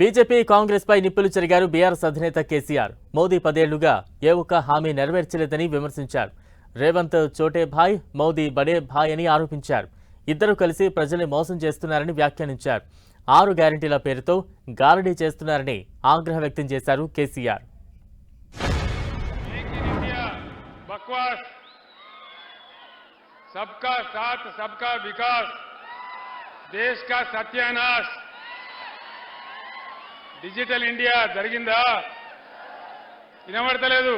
BJP Congress పై నిప్పులు చెరిగారు BRS అధినేత కేసీఆర్ మోదీ పదేళ్లుగా ఏ ఒక్క హామీ నెరవేర్చలేదని విమర్శించారు రేవంత్ చోటే భాయ్ మోదీ బడే భాయ్ అని ఆరోపించారు ఇద్దరు కలిసి ప్రజల్ని మోసం చేస్తున్నారని వ్యాఖ్యానించారు ఆరు గ్యారంటీల పేరుతో గారడీ చేస్తున్నారని ఆగ్రహం వ్యక్తం చేశారు కేసీఆర్ मेक इन इंडिया बकवास सबका साथ सबका विकास देश का सत्यानाश డిజిటల్ ఇండియా జరిగిందా? వినబడతలేదు.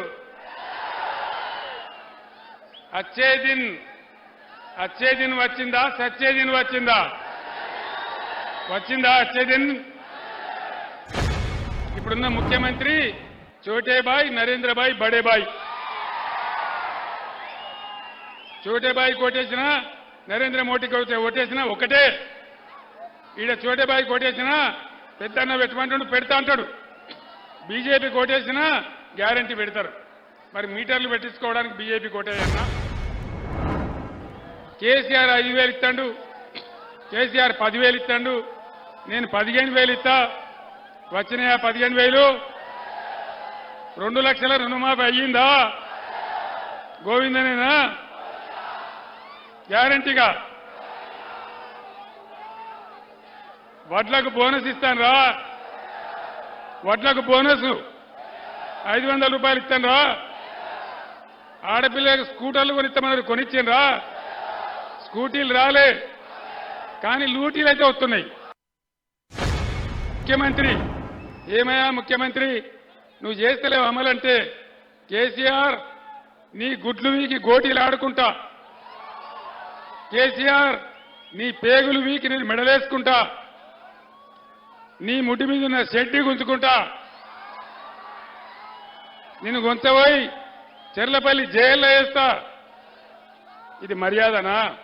అచ్చే దిన్ అచ్చే దిన్ వచ్చిందా? సచ్చే దిన్ వచ్చిందా? వచ్చిందా అచ్చే దిన్ ఇప్పుడున్న ముఖ్యమంత్రి చోటే నరేంద్రబాయ్ బడేబాయ్. బాయ్ బడే కొట్టేసిన నరేంద్ర మోడీకి ఒకటే ఓటేసిన ఒకటే. ఈడ చోటే బాయ్ పెద్దన్న పెట్టమంటాడు పెడతా అంటాడు. బీజేపీ కోటేసినా గ్యారంటీ పెడతారు. మరి మీటర్లు పెట్టించుకోవడానికి బీజేపీ కోటేయన్నా? కేసీఆర్ ఐదు వేలు ఇస్తాడు. కేసీఆర్ పదివేలు ఇస్తాడు. నేను పదిహేను వేలు ఇస్తా. వచ్చినాయా పదిహేను వేలు? రెండు లక్షల రుణమాఫీ అయ్యిందా? గోవిందనేనా? గ్యారంటీగా. వడ్లకు బోనస్ ఇస్తాను రా. వడ్లకు బోనస్. ఐదు వందల రూపాయలు ఇస్తాను రా. ఆడపిల్లలకు స్కూటర్లు కొనిస్తామన్నారు కొనిచ్చిండ్రా స్కూటీలు రాలే. కానీ లూటీలు అయితే వస్తున్నాయి. ముఖ్యమంత్రి ఏమయ్యా ముఖ్యమంత్రి? నువ్వు చేస్తలేవు అమలంటే. కేసీఆర్ నీ గుడ్లు వీకి గోటీలు ఆడుకుంటా. కేసీఆర్ నీ పేగులు వీకి నేను మెడలేసుకుంటా. నీ ముడ్డి మీద ఉన్న షెడ్డి గుంజుకుంటా. నేను గొంతపోయి చెర్లపల్లి జైల్లో వేస్తా. ఇది మర్యాదనా?